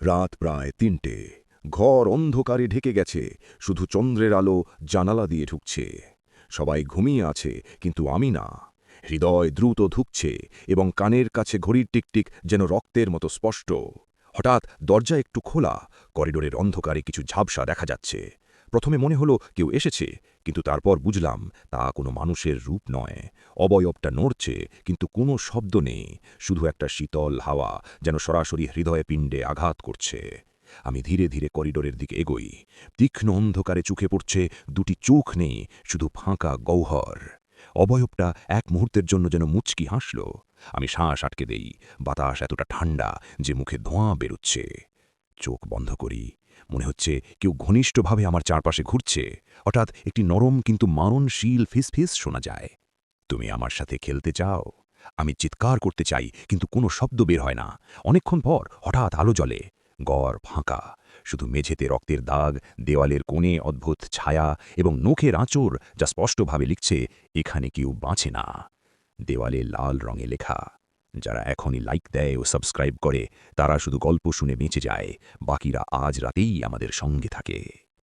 রাত প্রায় তিনটে। ঘর অন্ধকারে ঢেকে গেছে, শুধু চন্দ্রের আলো জানালা দিয়ে ঢুকছে। সবাই ঘুমিয়ে আছে, কিন্তু আমি না। হৃদয় দ্রুত ধুকছে এবং কানের কাছে ঘড়ির টিকটিক যেন রক্তের মতো স্পষ্ট। হঠাৎ দরজা একটু খোলা, করিডোরের অন্ধকারে কিছু ঝাপসা দেখা যাচ্ছে। প্রথমে মনে হলো কেউ এসেছে, কিন্তু তারপর বুঝলাম তা কোনো মানুষের রূপ নয়। অবয়বটা নড়ছে, কিন্তু কোনো শব্দ নেই, শুধু একটা শীতল হাওয়া যেন সরাসরি হৃদয়ে পিণ্ডে আঘাত করছে। আমি ধীরে ধীরে করিডোরের দিকে এগোই। তীক্ষ্ণ অন্ধকারে চোখে পড়ছে, দুটি চোখ নেই, শুধু ফাঁকা গৌহর। অবয়বটা এক মুহূর্তের জন্য যেন মুচকি হাসল। আমি শ্বাস আটকে দেই, বাতাস এতটা ঠান্ডা যে মুখে ধোঁয়া বেরোচ্ছে। চোখ বন্ধ করি মনে হচ্ছে কেউ ঘনিষ্ঠভাবে আমার চারপাশে ঘুরছে। হঠাৎ একটি নরম কিন্তু মারণশীল ফিসফিস শোনা যায়। তুমি আমার সাথে খেলতে চাও। আমি চিৎকার করতে চাই, কিন্তু কোনো শব্দ বের হয় না। অনেকক্ষণ পর হঠাৎ আলো জ্বলে। গড় ফাঁকা। শুধু মেঝেতে রক্তের দাগ, দেওয়ালের কোণে অদ্ভুত ছায়া এবং নখের আঁচড় যা স্পষ্টভাবে লিখছে, এখানে কেউ বাঁচে না। দেওয়ালে লাল রঙে লেখা। যারা এখনই লাইক দেয় ও সাবস্ক্রাইব করে, তারা শুধু গল্প শুনে বেঁচে যায়। বাকিরা আজ রাতেই আমাদের সঙ্গে থাকে।